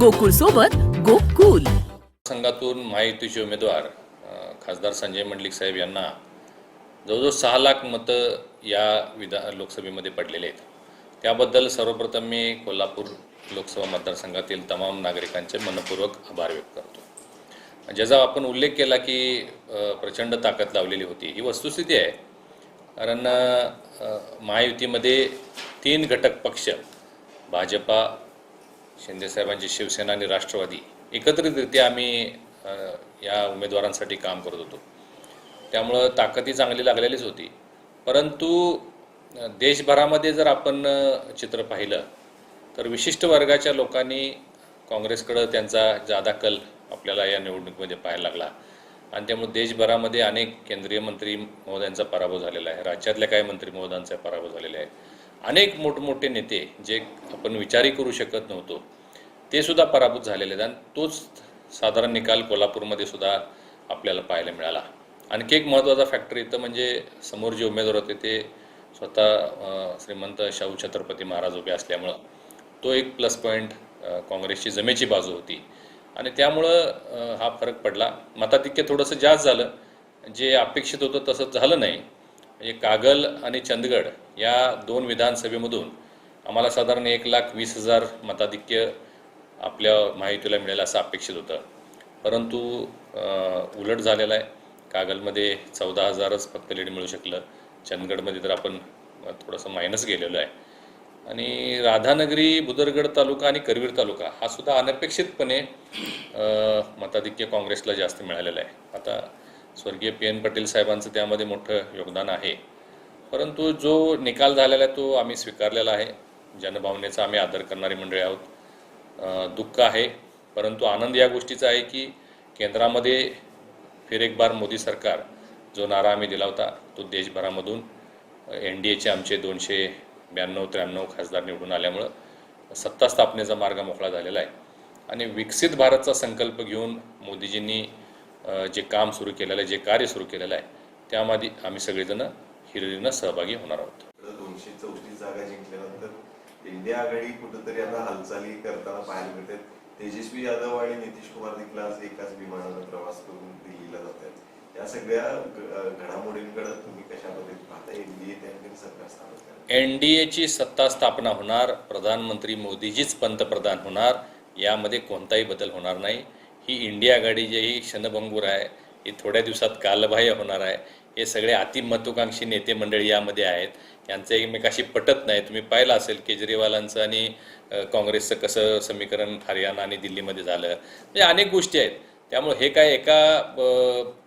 गोकुळ सोबत गोकुल. संघातून महायुतीचे उमेदवार खासदार संजय मंडलिक साहेब यांना जवळजवळ सहा लाख मतं या विधा लोकसभेमध्ये पडलेले आहेत. त्याबद्दल सर्वप्रथम मी कोल्हापूर लोकसभा मतदारसंघातील तमाम नागरिकांचे मनपूर्वक आभार व्यक्त करतो. ज्याचा आपण उल्लेख केला की प्रचंड ताकद लावलेली होती. ही वस्तुस्थिती आहे. कारण महायुतीमध्ये तीन घटक पक्ष भाजपा शिंदेसाहेबांची शिवसेना आणि राष्ट्रवादी एकत्रितरित्या आम्ही या उमेदवारांसाठी काम करत होतो. त्यामुळं ताकदी चांगली लागलेलीच होती. परंतु देशभरामध्ये जर आपण चित्र पाहिलं तर विशिष्ट वर्गाच्या लोकांनी काँग्रेसकडं त्यांचा जादा कल आपल्याला या निवडणुकीमध्ये पाहायला लागला. आणि त्यामुळे देशभरामध्ये अनेक केंद्रीय मंत्री महोदयांचा पराभव झालेला आहे. राज्यातल्या काही मंत्री महोदयांचा पराभव झालेला आहे. अनेक मोठमोठे नेते जे आपण विचारही करू शकत नव्हतो ते सुद्धा पराभूत झालेले आहेत. आणि तोच साधारण निकाल कोल्हापूरमध्ये सुद्धा आपल्याला पाहायला मिळाला. आणखी एक महत्त्वाचा फॅक्टर इथं म्हणजे समोर जे उमेदवार होते ते स्वतः श्रीमंत शाहू छत्रपती महाराज उभे असल्यामुळं तो एक प्लस पॉईंट काँग्रेसची जमेची बाजू होती. आणि त्यामुळं हा फरक पडला. मताधिक्य थोडंसं जास्त झालं. जे अपेक्षित होतं तसं झालं नाही. म्हणजे कागल आणि चंदगड या दोन विधानसभेमधून आम्हाला साधारण एक लाख वीस हजार मताधिक्य आपल्या माहितीला मिळेल असं अपेक्षित होतं. परंतु उलट झालेलं आहे. कागलमध्ये चौदा हजारच फक्त लीड मिळू शकलं. चंदगडमध्ये तर आपण थोडंसं मायनस गेलेलो आहे. आणि राधानगरी बुदरगड तालुका आणि करवीर तालुका हा सुद्धा अनपेक्षितपणे मताधिक्य काँग्रेसला जास्त मिळालेला आहे. आता स्वर्गीय पी एन पटेल साहेबांचं त्यामध्ये मोठं योगदान आहे. परंतु जो निकाल झालेला आहे तो आम्ही स्वीकारलेला आहे. जनभावनेचा आम्ही आदर करणारी मंडळी आहोत. दुःख आहे. परंतु आनंद या गोष्टीचा आहे की केंद्रामध्ये फिर एक बार मोदी सरकार जो नारा आम्ही दिला होता तो देशभरामधून एन डी एचे आमचे दोनशे ब्याण्णव त्र्याण्णव खासदार निवडून आल्यामुळं सत्ता स्थापनेचा मार्ग मोकळा झालेला आहे. आणि विकसित भारतचा संकल्प घेऊन मोदीजींनी जे काम सुरू केलेलं आहे जे कार्य सुरू केलेलं आहे त्यामध्ये आम्ही सगळेजण हिरिरीनं सहभागी होणार आहोत. दोनशे चौतीस जागा जिंकल्यानंतर इंडिया आघाडी कुठेतरी आता हालचाली करताना पाहायला मिळते. तेजस्वी यादव आणि नितीश कुमार देखील आज एकाच विमानानं प्रवास करून दिल्लीला जात आहेत. या सगळ्या घडामोडींकडे तुम्ही कशा पद्धतीने पाहता? एनडीए त्यांनी सरकार स्थापन करेल एन डी एची सत्ता स्थापना होणार प्रधानमंत्री मोदीजीच पंतप्रधान होणार यामध्ये कोणताही बदल होणार नाही. ही इंडिया आघाडी जी ही क्षणभंगूर आहे. ही थोड्या दिवसात कालबाह्य होणार आहे. हे सगळे अतिमहत्वाकांक्षी नेते मंडळी यामध्ये आहेत. यांचं एकमेकाशी पटत नाही. तुम्ही पाहिलं असेल केजरीवालांचं आणि काँग्रेसचं कसं समीकरण हरियाणा आणि दिल्लीमध्ये झालं. म्हणजे अनेक गोष्टी आहेत. त्यामुळे हे काय एका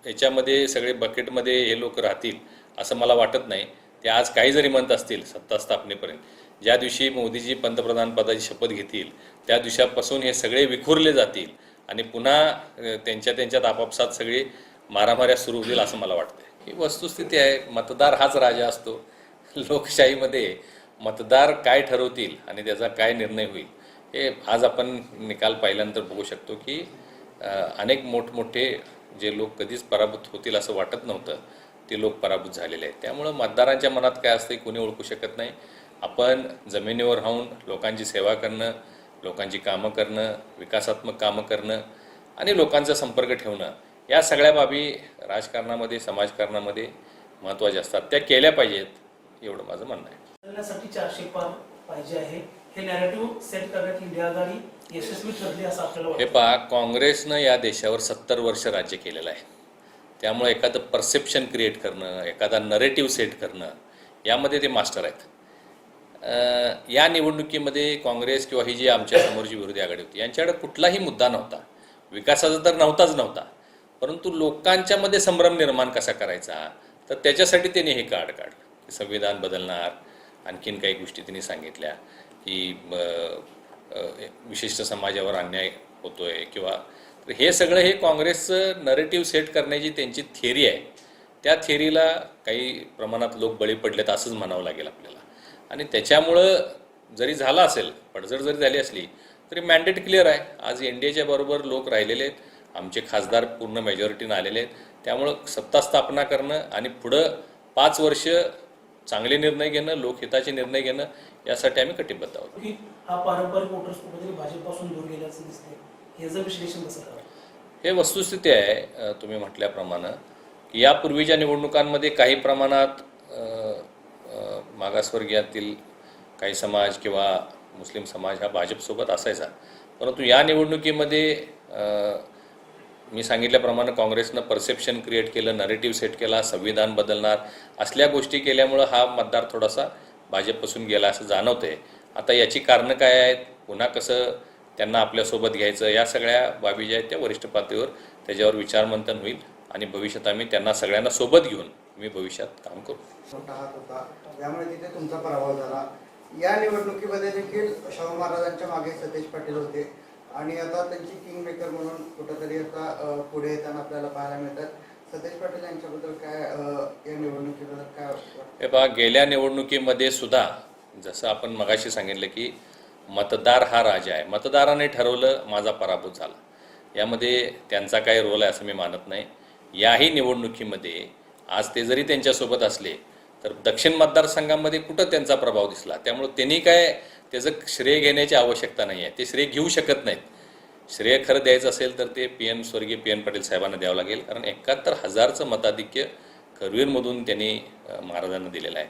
ह्याच्यामध्ये सगळे बकेटमध्ये हे लोक राहतील असं मला वाटत नाही. ते आज काही जरी म्हणत असतील सत्ता स्थापनेपर्यंत ज्या दिवशी मोदीजी पंतप्रधान पदाची शपथ घेतील त्या दिवसापासून हे सगळे विखुरले जातील. आणि पुन्हा त्यांच्या त्यांच्यात आपापसात सगळी मारामाऱ्या सुरू होतील असं मला वाटतं ही वस्तुस्थिती आहे. मतदार हाच राजा असतो. लोकशाहीमध्ये मतदार काय ठरवतील आणि त्याचा काय निर्णय होईल हे आज आपण निकाल पाहिल्यानंतर बघू शकतो की अनेक मोठमोठे जे लोक कधीच पराभूत होतील असं वाटत नव्हतं. ते लोक पराभूत झालेले आहेत. त्यामुळं मतदारांच्या मनात काय असतं कोणी ओळखू शकत नाही. आपण जमिनीवर राहून लोकांची सेवा करणं लोकांची कामं करणं विकासात्मक कामं करणं आणि लोकांचा संपर्क ठेवणं या सगळ्या बाबी राजकारणामध्ये समाजकारणामध्ये महत्त्वाच्या असतात. त्या केल्या पाहिजेत एवढं माझं म्हणणं आहे. चारशे पाहिजे आहे. हे नॅरेटिव्ह सेट करण्यात इंडिया आघाडी यशस्वी ठरली असं आपल्याला हे पहा काँग्रेसनं या देशावर सत्तर वर्ष राज्य केलेलं आहे. त्यामुळे एखादं परसेप्शन क्रिएट करणं एखादा नरेटिव्ह सेट करणं यामध्ये ते मास्टर आहेत. या निवडणुकीमध्ये काँग्रेस किंवा ही जी आमच्या समोरची विरोधी आघाडी होती यांच्याकडे कुठलाही मुद्दा नव्हता. विकासाचा तर नव्हताच नव्हता. परंतु लोकांच्यामध्ये संभ्रम निर्माण कसा करायचा? तर त्याच्यासाठी त्यांनी हे कार्ड काढलं. की संविधान बदलणार आणखीन काही गोष्टी त्यांनी सांगितल्या की विशिष्ट समाजावर अन्याय होतोय किंवा तर हे सगळं हे काँग्रेसचं नरेटिव्ह सेट करण्याची त्यांची थिअरी आहे. त्या थिअरीला काही प्रमाणात लोक बळी पडलेत असंच म्हणावं लागेल आपल्याला. आणि त्याच्यामुळं जरी झालं असेल पडझड जरी झाली असली तरी मॅन्डेट क्लिअर आहे. आज एन डी एच्या बरोबर लोक राहिलेले आहेत. आमचे खासदार पूर्ण मेजॉरिटीनं आलेले आहेत. त्यामुळं सत्ता स्थापना करणं आणि पुढं पाच वर्ष चांगले निर्णय घेणं लोकहिताचे निर्णय घेणं यासाठी आम्ही कटिबद्ध आहोत. हा पारंपरिक वोटर्स कुठेतरी भाजपपासून दूर गेल्याचं दिसतंय. याचं विश्लेषण कसं करावं? हे वस्तुस्थिती आहे तुम्ही म्हटल्याप्रमाणे की यापूर्वीच्या निवडणुकांमध्ये काही प्रमाणात मागासवर्गीयातील काही समाज किंवा मुस्लिम समाज हा भाजपसोबत असायचा. परंतु या निवडणुकीमध्ये मी सांगितल्याप्रमाणे काँग्रेसनं परसेप्शन क्रिएट केलं नरेटिव्ह सेट केला संविधान बदलणार असल्या गोष्टी केल्यामुळं हा मतदार थोडासा भाजपपासून गेला असं जाणवतंय. आता याची कारणं काय आहेत? पुन्हा कसं त्यांना आपल्यासोबत घ्यायचं? या सगळ्या बाबी ज्या आहेत त्या वरिष्ठ पातळीवर त्याच्यावर विचारमंथन होईल आणि भविष्यात आम्ही त्यांना सगळ्यांना सोबत घेऊन मी भविष्यात काम करू. हात त्यामुळे तिथे तुमचा पराभव झाला. या निवडणुकीमध्ये देखील शाहू महाराजांच्या मागे सतेज पाटील होते. आणि आता त्यांची किंग मेकर म्हणून कुठंतरी आता पुढे येताना आपल्याला पाहायला मिळतात. सतेज पाटील यांच्याबद्दल काय या निवडणुकीबद्दल काय हे पहा गेल्या निवडणुकीमध्ये सुद्धा जसं आपण मगाशी सांगितलं की मतदार हा राजा आहे. मतदाराने ठरवलं माझा पराभूत झाला. यामध्ये त्यांचा काही रोल आहे असं मी मानत नाही. याही निवडणुकीमध्ये आज ते जरी त्यांच्यासोबत असले तर दक्षिण मतदारसंघामध्ये कुठं त्यांचा प्रभाव दिसला? त्यामुळं त्यांनी काय त्याचं श्रेय घेण्याची आवश्यकता नाही आहे ते श्रेय घेऊ शकत नाहीत. श्रेय खरं द्यायचं असेल तर ते पी एन स्वर्गीय पी एन पाटील साहेबांना द्यावं लागेल. कारण एकाहत्तर हजारचं मताधिक्य करवीरमधून त्यांनी महाराजांना दिलेलं आहे.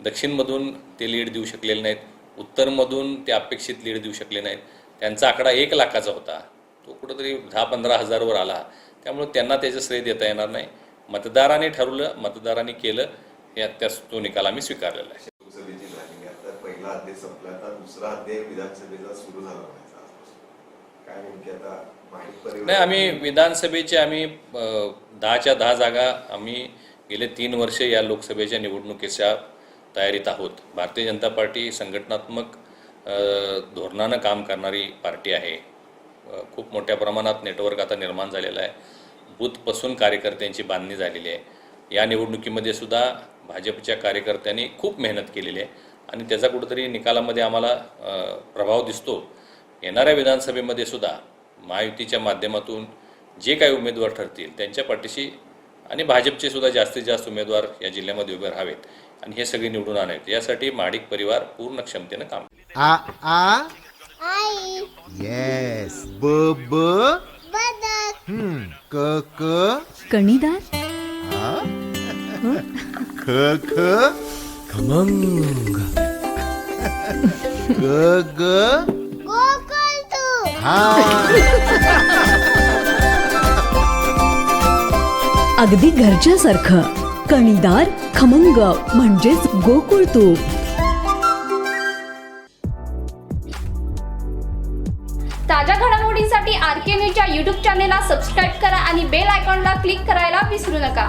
दक्षिणमधून ते लीड देऊ शकलेले नाहीत. उत्तरमधून ते अपेक्षित लीड देऊ शकले नाहीत. त्यांचा आकडा एक लाखाचा होता. तो कुठंतरी दहा पंधरा हजारवर आला. त्यामुळे त्यांना त्याचं श्रेय देता येणार नाही. मतदाराने ठरवलं मतदारांनी केलं या त्या तो निकाल आम्ही स्वीकारलेला आहे. पहिला अध्याय संपला आता दुसरा अध्याय विधानसभेचा सुरू झाला काय नेमकी आता नाही आम्ही विधानसभेचे आम्ही दहाच्या दहा जागा आम्ही गेले तीन वर्ष या लोकसभेच्या निवडणुकीच्या तयारीत आहोत. भारतीय जनता पार्टी संघटनात्मक धोरणानं काम करणारी पार्टी आहे. खूप मोठ्या प्रमाणात नेटवर्क आता निर्माण झालेलं आहे. बूथपासून कार्यकर्त्यांची बांधणी झालेली आहे. या निवडणुकीमध्ये सुद्धा भाजपच्या कार्यकर्त्यांनी खूप मेहनत केलेली आहे आणि त्याचा कुठंतरी निकालामध्ये आम्हाला प्रभाव दिसतो. येणाऱ्या विधानसभेमध्ये सुद्धा महायुतीच्या माध्यमातून जे काही उमेदवार ठरतील त्यांच्या पाठीशी आणि भाजपचे सुद्धा जास्तीत जास्त उमेदवार या जिल्ह्यामध्ये उभे राहावेत आणि हे सगळे निवडून आणावेत. यासाठी महाडिक परिवार पूर्ण क्षमतेनं काम. आ आ? येस ब ब हम्म क क कणीदार ख ख खमंग ग ग. गोकुळ तू हा अगदी घरच्यासारखं. कणीदार खमंग म्हणजेच गोकुळ तूप ताज्या घडामोडींसाठी आर के न्यूजच्या यूट्यूब चॅनेलला सबस्क्राईब करा आणि बेल आयकॉनला क्लिक करायला विसरू नका.